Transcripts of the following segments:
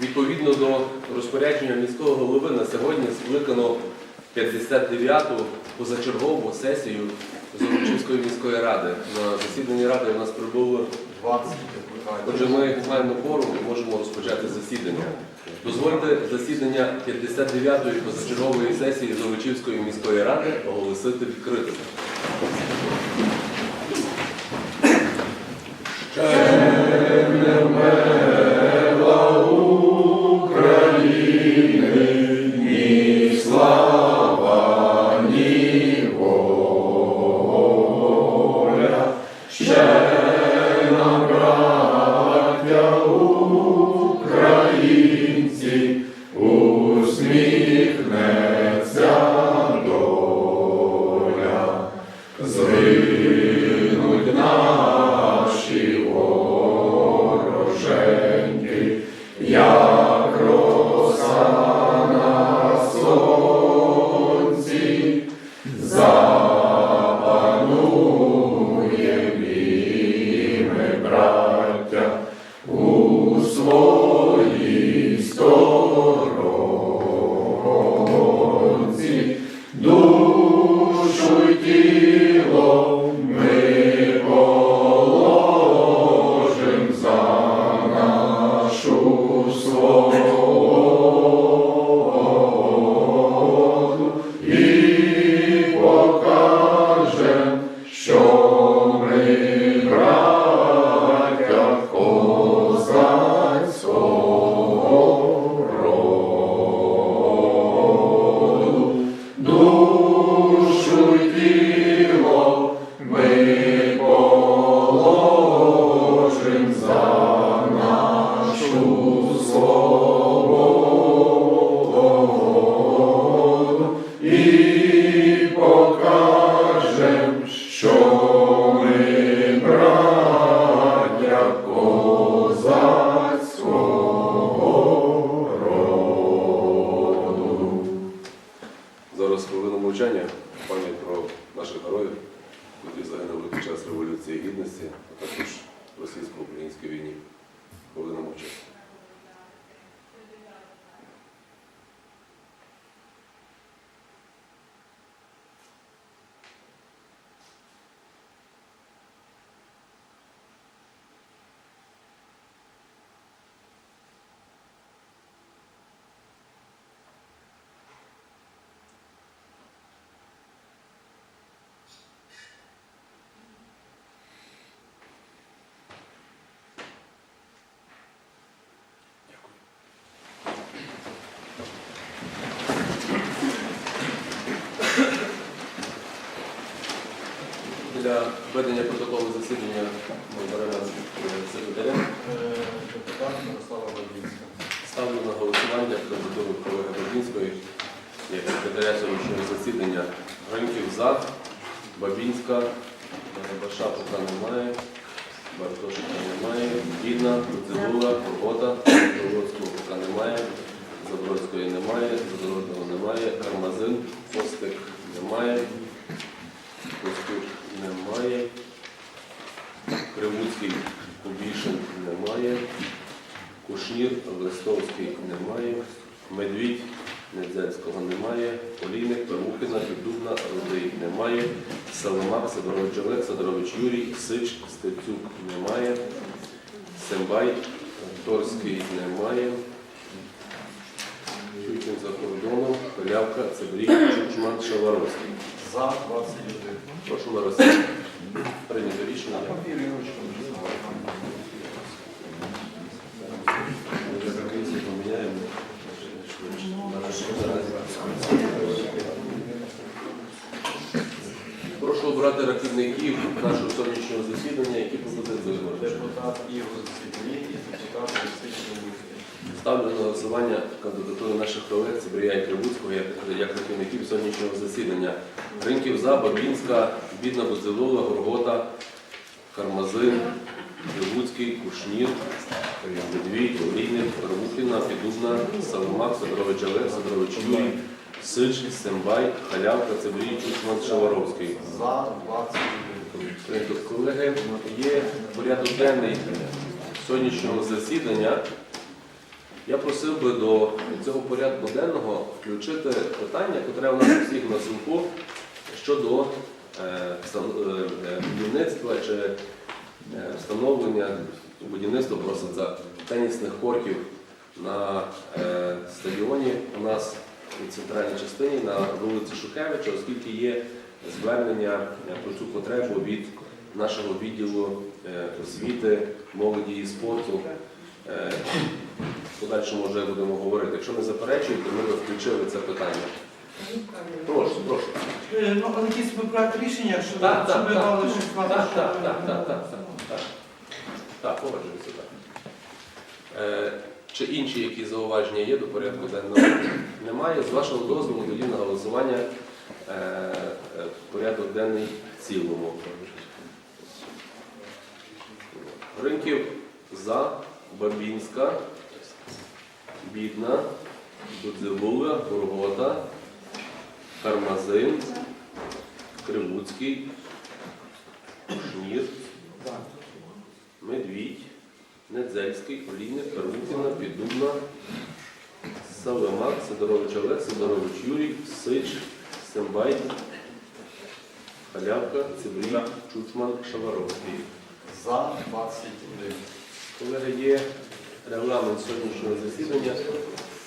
Відповідно до розпорядження міського голови на сьогодні скликано 59-ту позачергову сесію Золочівської міської ради. На засіданні ради у нас прибуло 20 Отже, ми маємо форум і можемо розпочати засідання. Дозвольте засідання 59-ї позачергової сесії Золочівської міської ради оголосити відкритим. Загинули під час Революції Гідності, а також російсько-українській війні. Хвилина мовчання. Для ведення протоколу засідання ми беремо е, секретаря. Депутат Мирослава Бабінська. Ставлю на голосування кандидатуру колеги Бабінської як секретаря сьогоднішнього засідання. Граньків за, Бабінська, Баша поки немає, Бартошика немає, Діна, Цибула, Робота, Володського поки немає, Забродської немає, Задорожного немає, Кармазин, Костик немає, Костюк немає, Кривуцький, Кубішин немає. Кушнір, Листовський немає, Медвідь, Недзельського немає, Олійник, Перухина, Піддубна, Рудий немає, Саламак, Сидорович Олег, Сидорович Юрій, Сич, Стецюк немає, Сембай, Торський немає, Чуйчин за кордоном, Халявка, Цебрій, Чучман, Шаваровський. За 21. Прошу Мирослав. Прийнято рішення. Папір і ручку. Ми за комісію поміняємо. Прошу обрати рахівників нашого сьогоднішнього засідання, які побудуть вибори. Депутат Ігор Сідлій і депутат Олексій Чоловіцький. Ставлю на голосування кандидатури наших колег Цибрія і Кривуцького як, як рахівників сьогоднішнього засідання. Ринків за, Бабінська, Бідна Бузилова, Горгота, Кармазин, Кривуцький, Кушнір, Медвідь, Олійник, Первухіна, Підубна, Саломак, Сидорович Олег, Сидорович Юрій, Сич, Сембай, Халявка, Цибрій, Чучман, Шаваровський. За 21. Прийнято. Колеги, є порядок денний сьогоднішнього засідання. Я просив би до цього порядку денного включити питання, яке у нас у всіх на слуху щодо е, е, е, будівництва чи встановлення будівництва просто тенісних кортів на стадіоні у нас у центральній частині на вулиці Шухевича, оскільки є звернення про цю потребу від нашого відділу освіти, молоді і спорту. В подальшому вже будемо говорити. Якщо не заперечуєте, ми би включили це питання. Прошу, прошу. Е, Ну, але якісь ви проект рішення, щоб, Так, так, щоб ви так. мали щось мати. Так, що- так, так, так, так, так, так. Так, погоджуюся, так. Е, Чи інші якісь зауваження є до порядку денного? Немає. З вашого дозволу тоді на голосування е, е, порядок денний в цілому. Ринків за, Бабінська, Бідна, Будзилуга, Горгота, Кармазин, Кривуцький, Шнір, Медвідь, Недзельський, Олійник, Кармутіна, Піддубна, Савимак, Сидорович Олег, Сидорович Юрій, Сич, Сембай, Халявка, Цибрій, Чучман, Шаваровський. За 21. Колеги, є регламент сьогоднішнього засідання.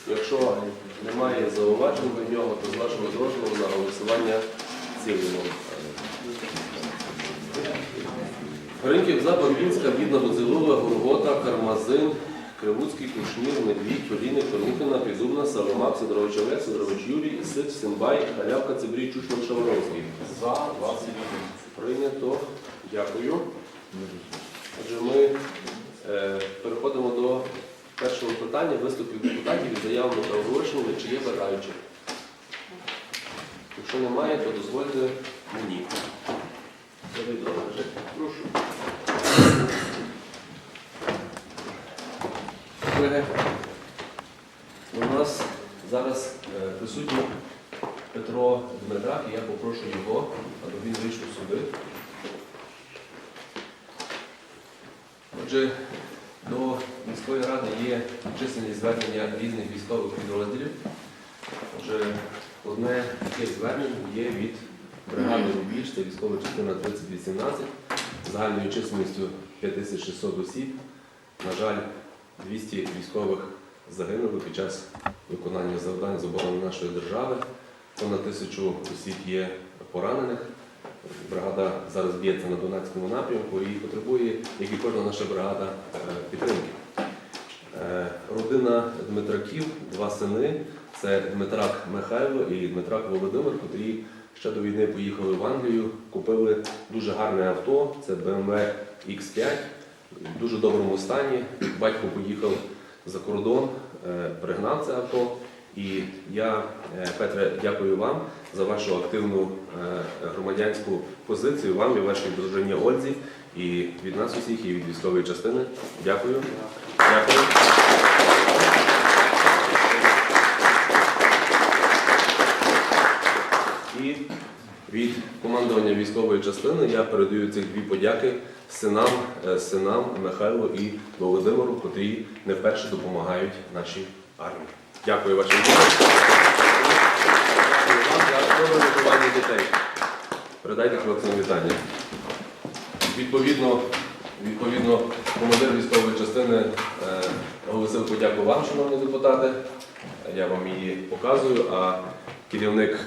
Якщо немає зауважень до нього, то з вашого дозволу на голосування в цілому. Ринків за Бабінська, Бідна Возилова, Горгота, Кармазин, Кривуцький, Кушнір, Медвідь, Олійник, Корнухина, Підзубна, Савромак, Сидорович Олег, Сидорович Юрій, Сич, Симбай, Халявка, Цибрій, Чучман, Шаваровський. За 21. Прийнято. Дякую. Отже, ми переходимо до першого питання виступів депутатів із заявами та оголошеннями, чи є бажаючі. Якщо немає, то дозвольте мені. Прошу. У нас зараз е, присутній Петро Дмитрак, і я попрошу його, аби він вийшов сюди. Отже, міської ради є численні звернення різних військових підрозділів. Отже, одне таке звернення є від бригади Рубіж, це військова частина 3018, загальною численністю 5600 осіб. На жаль, 200 військових загинули під час виконання завдань з оборони нашої держави. Понад тисячу осіб є поранених. Бригада зараз б'ється на Донецькому напрямку і потребує, як і кожна наша бригада, е, підтримки. Е, Родина Дмитраків, два сини. Це Дмитрак Михайло і Дмитрак Володимир, котрі ще до війни поїхали в Англію, купили дуже гарне авто, це BMW X5, в дуже доброму стані. Батько поїхав за кордон, е, пригнав це авто. І я, е, Петре, дякую вам за вашу активну громадянську позицію, вам і вашій дружині Ользі, і від нас усіх, і від військової частини. Дякую. Дякую. І від командування військової частини я передаю цих дві подяки синам, е, синам Михайлу і Володимиру, котрі не вперше допомагають нашій армії. Дякую вашим виховання дітей. Передайте хлопцям вітання. Відповідно, відповідно, командир військової частини е, оголосив подяку вам, шановні депутати. Я вам її показую. А керівник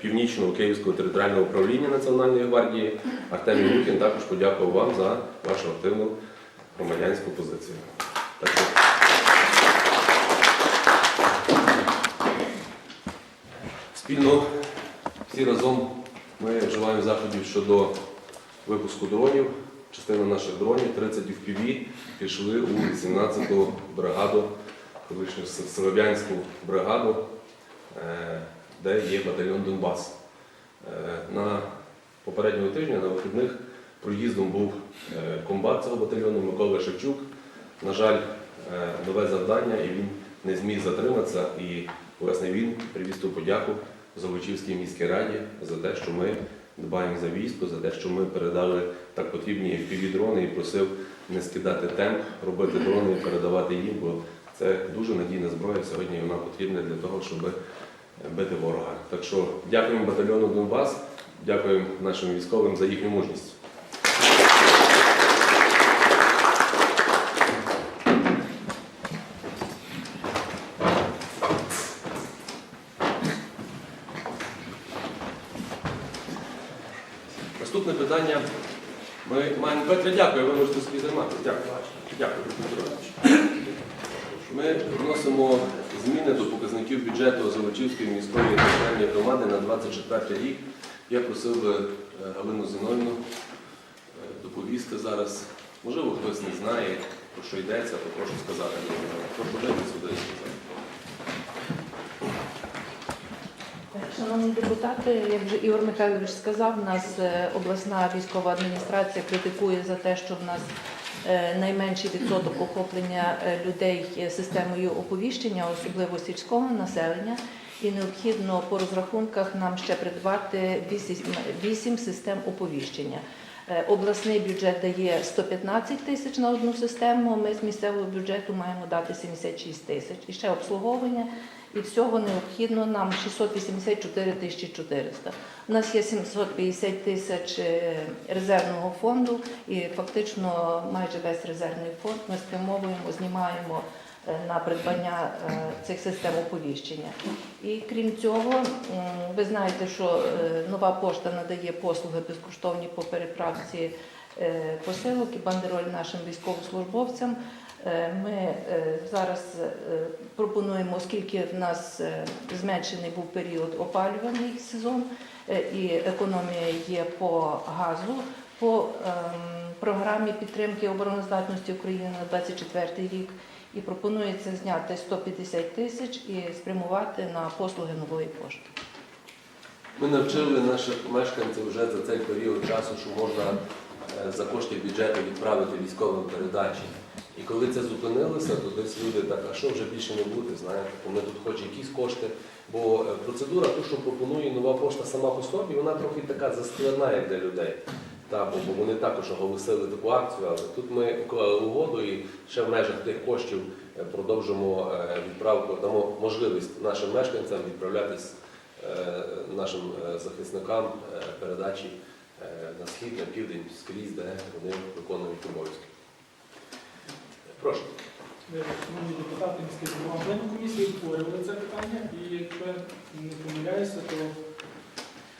Північного Київського територіального управління Національної гвардії Артемій Лукін також подякував вам за вашу активну громадянську позицію. Так що Спільно всі разом ми вживаємо заходів щодо випуску дронів. Частина наших дронів, 30 FPV, пішли у 18-ту бригаду, колишню С- Слов'янську бригаду, е, де є батальйон Донбас. Е, На попереднього тижня на вихідних проїздом був е, комбат цього батальйону Микола Шевчук. На жаль, е, нове завдання, і він не зміг затриматися. І власне він привіз ту подяку Золочівській міській раді за те, що ми дбаємо за військо, за те, що ми передали так потрібні FPV-дрони і просив не скидати темп, робити дрони і передавати їм, бо Це дуже надійна зброя. Сьогодні вона потрібна для того, щоб бити ворога. Так що дякуємо батальйону Донбас, дякуємо нашим військовим за їхню мужність. Наступне питання. Ми маємо Петре, дякую, ви можете собі займатися. Дякую. Дякую, Петро Ми вносимо зміни до показників бюджету Золочівської міської територіальної громади на 24 рік. Я просив би е, Галину Зіновну е, доповісти зараз. Можливо, хтось не знає, про що йдеться, то прошу сказати. Прошу дайте сюди. Шановні депутати, як вже Ігор Михайлович сказав, нас е, обласна військова адміністрація критикує за те, що в нас найменший відсоток охоплення е, людей е, системою оповіщення, особливо сільського населення. І необхідно по розрахунках нам ще придбати 8 систем оповіщення. Е, Обласний бюджет дає 115 тисяч на одну систему. Ми з місцевого бюджету маємо дати 76 тисяч. І ще обслуговування. І всього необхідно нам 684 тисячі 400. У нас є 750 тисяч е, резервного фонду, і фактично майже весь резервний фонд ми спрямовуємо, знімаємо е, на придбання е, цих систем оповіщення. І крім цього, ви знаєте, що нова пошта надає послуги безкоштовні по переправці посилок і бандероль нашим військовослужбовцям. Е, Ми е, зараз е, пропонуємо, оскільки в нас зменшений був період опалювальний сезон і економія є по газу, по ем, програмі підтримки обороноздатності України на 24 рік. І пропонується зняти 150 тисяч і спрямувати на послуги нової пошти. Ми навчили наших мешканців вже за цей період часу, що можна за кошти бюджету відправити військовим передачі. І коли це зупинилося, то десь люди так, а що вже більше не буде, знаєте, вони тут хочуть якісь кошти. Бо е, процедура, ту, що пропонує нова пошта сама по собі, вона трохи така заскладна для людей. Та, бо, вони також оголосили таку акцію, але тут ми уклали угоду і ще в межах тих коштів е, продовжимо е, відправку, дамо можливість нашим мешканцям відправлятись нашим захисникам передачі на схід, на південь, скрізь, де вони виконують обов'язки. Прошу. Е, Шановні депутати міської головної комісії обговорювали це питання, і якщо не помиляюся, то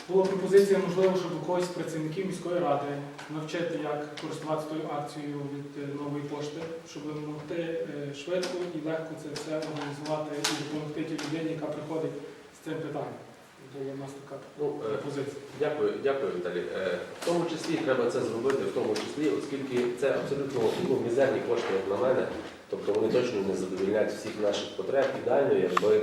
була пропозиція, можливо, щоб у когось з працівників міської ради навчити, як користуватися тою акцією від е, нової пошти, щоб могти е, швидко і легко це все організувати і допомогти тій людині, яка приходить з цим питанням. Була в нас така Ну, е, пропозиція. Дякую, дякую, Віталій. Е, В тому числі треба це зробити, в тому числі, оскільки це абсолютно ну, мізерні кошти, як на мене. Тобто вони точно не задовільняють всіх наших потреб. Ідеально, якби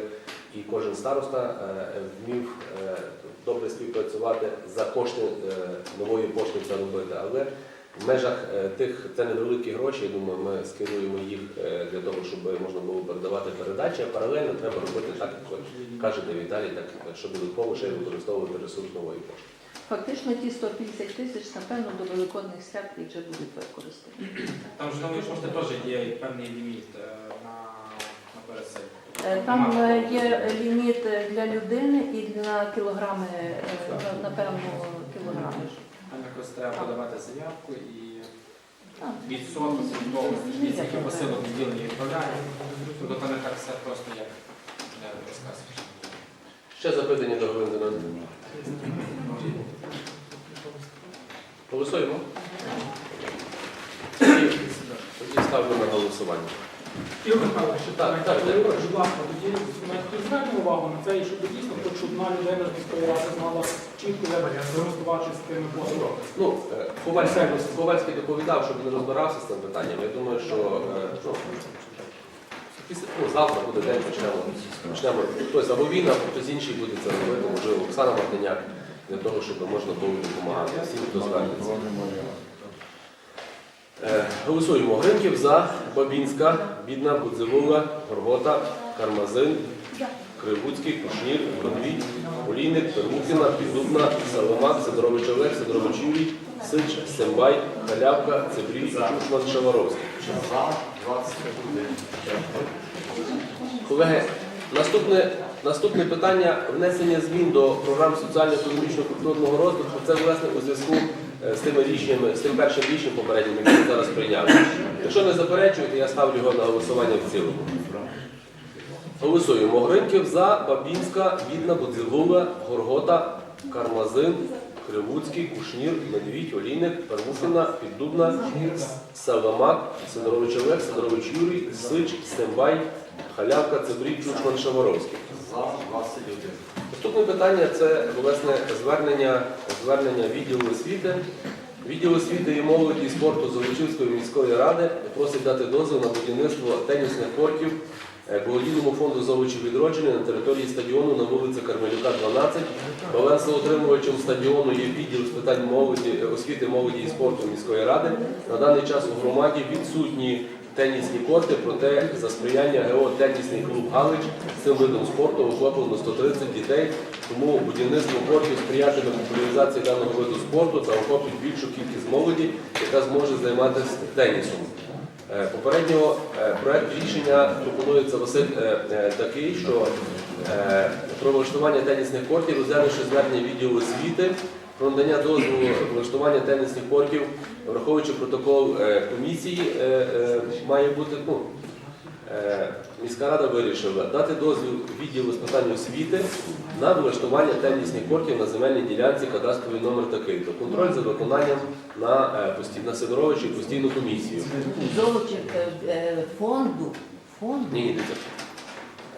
і кожен староста е, вмів е, добре співпрацювати за кошти е, нової пошти це робити. Але в межах е, тих це невеликі гроші. Я думаю, ми скеруємо їх е, для того, щоб можна було передавати передачі. А паралельно треба робити так, як ви кажете, Віталій, так щоб додатково ще використовувати ресурс нової пошти. Фактично ті 150 тисяч, напевно, до великодних свят їх вже будуть використані. Там ж нової пошти теж є певний ліміт е, на, на пересилку. Там є ліміт для людини і для кілограми, на- напевно, кілограми. Якось треба подавати заявку і відсоток від того, від скільки посилок відділення відправляє. Тобто там не так все просто як е, розказуєш. Ще запитання до Галини Зеленої? Голосуємо? Тоді ставлю на голосування. Ігор Михайлович, Так, так, так. будь ласка, тоді звернемо увагу на це, і щоб дійсно хоч одна людина з знала чітко користуватися цими послугами. Ну, е, Ковальський, Ковальський доповідав, щоб не розбирався з цим питанням. Я думаю, що ну, після, ну, завтра буде день, почнемо. почнемо. Хтось або він, або хтось інший буде це робити, можливо, Оксана Мартиняк, для того, щоб можна було допомагати всім, хто звернеться. Е, Голосуємо. Гринків за, Бабінська, Бідна, Будзивула, Горгота, Кармазин, Кривуцький, Кушнір, Конвій, Олійник, Пермухіна, Піддубна, Саломак, Сидорович Олег, Сидорович Юрій, Сич, Сембай, Халявка, Цибрій, Чушман, Шаваровський. Колеги, наступне, наступне питання внесення змін до програм соціально-економічно-культурного розвитку. Це власне у зв'язку з тими рішеннями, з тим першим рішенням попереднім, яке ми зараз прийняли. Якщо не заперечуєте, я ставлю його на голосування в цілому. Голосуємо. Гринків за, Бабінська, Відна, Будзилула, Горгота, Кармазин, Кривуцький, Кушнір, Медвідь, Олійник, Первухина, Піддубна, Савамак, Сидорович Олег, Сидорович Юрій, Сич, Стембай, Халявка, Цибрій, Чучман, Шаваровський. Наступне питання це власне звернення, звернення відділу освіти. Відділ освіти і молоді і спорту Золочівської міської ради просить дати дозвіл на будівництво тенісних кортів е, благодійному фонду «Золочі відродження на території стадіону на вулиці Кармелюка, 12. Балансоутримувачем стадіону є відділ з питань молоді, е, освіти, молоді і спорту міської ради. На даний час у громаді відсутні тенісні корти, проте за сприяння ГО «Тенісний клуб Галич» цим видом спорту охоплено 130 дітей, тому будівництво кортів сприятиме популяризації даного виду спорту та охоплить більшу кількість молоді, яка зможе займатися тенісом. Е, Попередньо е, проект рішення пропонується Василь е, такий, що про влаштування тенісних кортів, розглянувши звернення відділу освіти, про надання дозволу влаштування тенісних кортів, враховуючи протокол комісії, має бути ну, Міська рада вирішила дати дозвіл відділу з питань освіти на влаштування тенісних кортів на земельній ділянці кадастровий номер такий. То контроль за виконанням на, е, на Сидоровичі постійну комісію. Золочів е, е, фонду. Фонду. Ні.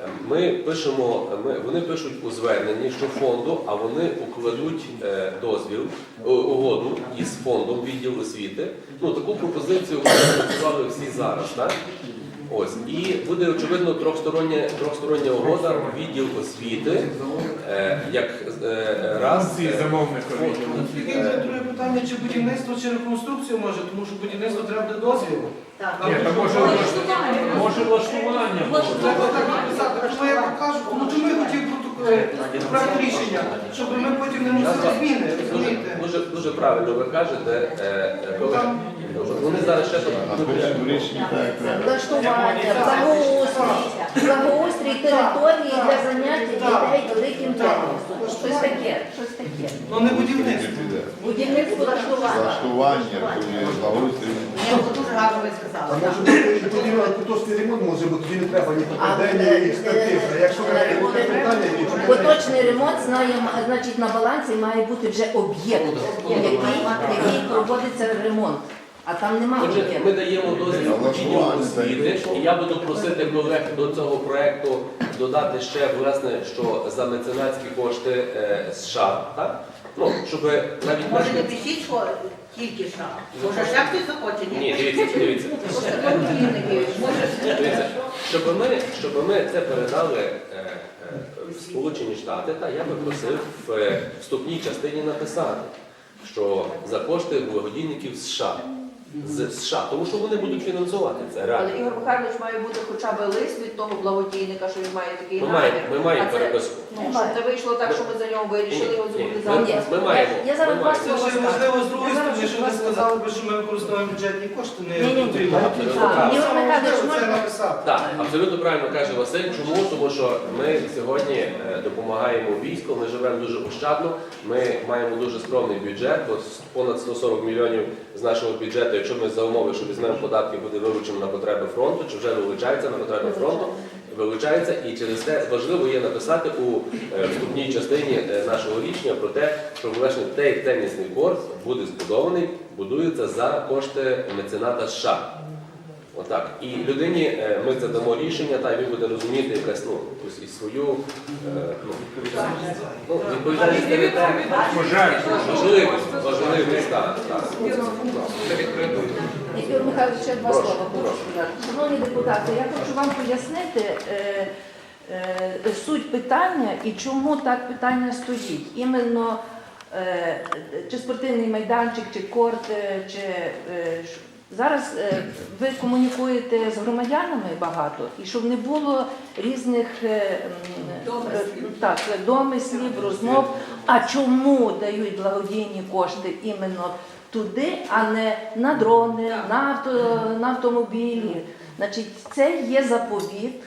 Е, Ми пишемо, ми, вони пишуть у зверненні, що фонду, а вони укладуть е, дозвіл, о, угоду із фондом відділ освіти. Ну, таку пропозицію ми працювали всі зараз, так? Ось. І буде, очевидно, трьохстороння, трьохстороння угода, відділ освіти, е, як е, раз. е, Тільки е, друге питання, чи будівництво, чи реконструкцію може, тому що будівництво треба буде дозвіл. Так. Ні, та може, може влаштування. Треба так написати, тому я покажу, ну чому я хотів е, проект рішення, щоб ми потім не вносили зміни, Дуже, розумієте? дуже, дуже правильно ви кажете, е, е. Вони зараз ще тут. Влаштування, благоустрій, благоустрій території для заняття дітей великим тенісом. Щось таке, щось таке. Ну не будівництво. Будівництво влаштування. Влаштування, благоустрій. Дуже гарно ви сказали. А може бути і подібно ремонт, може бути, тоді не треба ні покладення, ні експертиза. Якщо ви питання, Поточний ремонт знає, значить на балансі має бути вже об'єкт, який, який проводиться ремонт. А там немає Отже, ми даємо дозвіл відділу освіти, і я буду просити колег до цього проекту додати ще, власне, що за меценатські кошти е, США, так? Ну, щоб навіть Може не мешканці... пишіть, що тільки що. Може ще хтось захоче, ні? Дивіться, дивіться. Дивіться, щоб ми, щоб ми це передали Сполучені Штати, та я би просив в е, вступній частині написати, що за кошти благодійників США. З США, тому що вони будуть фінансувати це реально. Але Ігор Михайлович має бути хоча б лист від того благодійника, що він має такий Ми намір. маємо, ми маємо А це- переписку. Ну, щоб не вийшло так, що ми за нього вирішили його Ні, зробити ні, ми- ми маємо. Я зараз ми два маємо. Це ще можливо з другої сторони, що ви сказали би, що ми використовуємо бюджетні кошти, не Ні-ні-ні. потрібно. Абсолютно Так, правильно. Ігор Михайлович, Це можна? написати. Так, абсолютно правильно каже Василь. Чому? Тому що ми сьогодні е, допомагаємо війську, ми живемо дуже ощадно, ми маємо дуже скромний бюджет, бо с- понад 140 мільйонів з нашого бюджету, якщо ми за умови, що візьмемо податки, буде вилучено на потреби фронту, чи вже вилучається на потреби фронту, вилучається, і через це важливо є написати у е, вступній частині е, нашого рішення про те, що власне той тенісний корт буде збудований, будується за кошти мецената США. Отак. І людині е, ми це дамо рішення, та й він буде розуміти якась ну, якусь і свою е, ну, ну, відповідальність перед тим. Важливість, важливість, так. так. Ігор Михайлович, ще два слова хочу сказати. Шановні депутати, я хочу вам пояснити е, суть питання і чому так питання стоїть. Іменно чи спортивний майданчик, чи корт, чи зараз е, ви комунікуєте з громадянами багато, і щоб не було різних е, е, так, домислів, розмов. А чому дають благодійні кошти іменно туди, а не на дрони, на, авто, на автомобілі? Значить, це є заповіт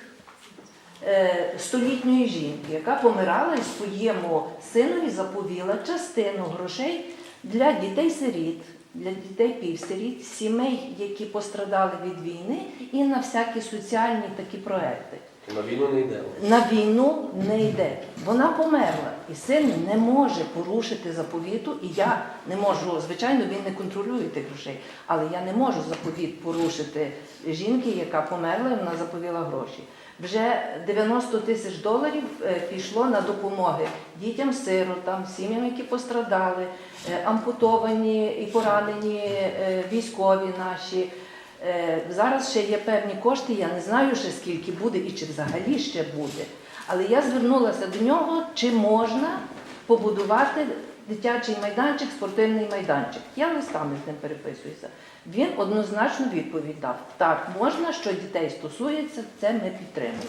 столітньої жінки, яка помирала і своєму синові заповіла частину грошей для дітей-сиріт, для дітей півсиріт, сімей, які пострадали від війни, і на всякі соціальні такі проекти. На війну не йдемо. На війну не йде. Вона померла, і син не може порушити заповіту, і я не можу, звичайно, він не контролює тих грошей, але я не можу заповіт порушити жінки, яка померла, і вона заповіла гроші. Вже 90 тисяч доларів е, пішло на допомоги дітям-сиротам, сім'ям, які пострадали, е, ампутовані і поранені е, військові наші. Е, Зараз ще є певні кошти, я не знаю ще скільки буде і чи взагалі ще буде. Але я звернулася до нього, чи можна побудувати дитячий майданчик, спортивний майданчик. Я листами з ним переписуюся. Він однозначно відповідь дав: так, можна, що дітей стосується, це ми підтримуємо.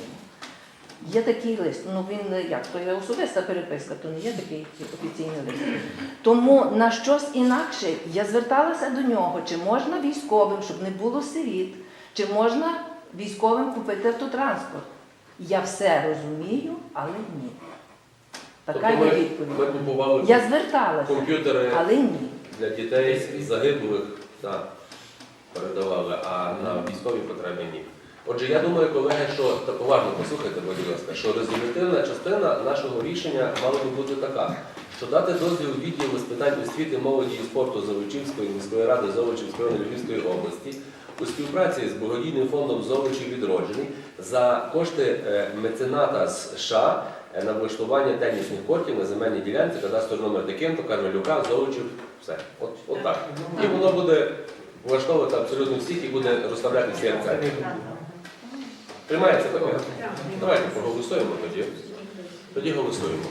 Є такий лист. Ну він е, як то є особиста переписка, то не є такий офіційний лист. Тому на щось інакше я зверталася до нього, чи можна військовим, щоб не було сиріт, чи можна військовим купити автотранспорт. Я все розумію, але ні. Така Тобто є ми, ми відповідь. купували Я зверталася, комп'ютери але ні. для дітей загиблих, так, передавали, а на військові потреби ні. Отже, я думаю, колеги, що так уважно послухайте, будь ласка, що резолютивна частина нашого рішення мала би бути така, що дати дозвіл відділу з питань освіти, молоді і спорту Золочівської міської ради Золочівської Львівської області у співпраці з благодійним фондом Золочів відроджений за кошти е, мецената США е, на влаштування тенісних кортів на земельній ділянці, кадастровий номер Декенто, Кармелюка, Золочів, все. От, от так. І воно буде влаштовувати абсолютно всіх і буде розставляти всі акценти. Приймається таке? Давайте проголосуємо тоді. Тоді голосуємо.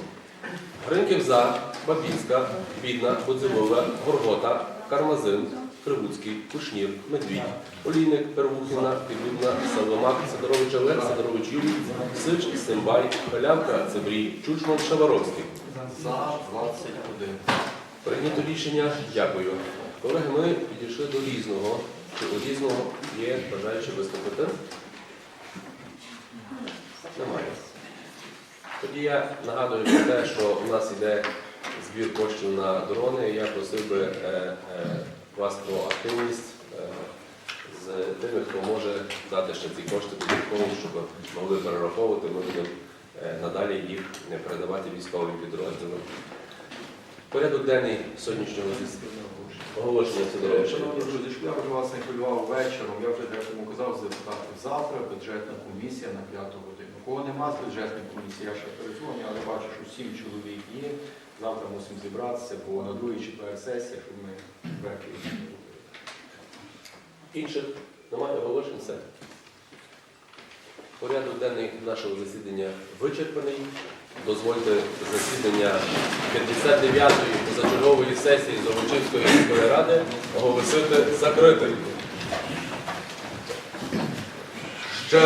Гринків за, Бабінська, Бідна, Будзилова, Горгота, Кармазин, Кривуцький, Кушнір, Медвідь, Олійник, Первухіна, Підлюбна, Савломак, Сидорович Олег, Сидорович Юрій, Сич, Симбай, Халявка, Цебрій, Чучман, Шаваровський. За 21. Прийнято рішення. Дякую. Колеги, ми підійшли до різного. Чи у різного є бажаючі виступити? Немає. Тоді я нагадую про те, що у нас йде збір коштів на дрони. Я просив би е, е, вас про активність е, з тими, хто може дати ще ці кошти додатково, щоб могли перераховувати. Ми будемо надалі їх передавати військовим підрозділам. Порядок денний сьогоднішнього засідання. Оголошення Сидоровича. Шановні друзі, щоб я вже вас не хвилював вечором, я вже декому казав з депутатів завтра бюджетна комісія на 5 годину. Кого нема з бюджетної комісії, я ще передзвоню, але бачу, що 7 чоловік є. Завтра мусимо зібратися, бо на другий четвер сесія, щоб ми робили. Інших немає оголошень все. Порядок денний нашого засідання вичерпаний. Дозвольте засідання 59-ї позачергової сесії Золочівської міської ради оголосити закритим. Ще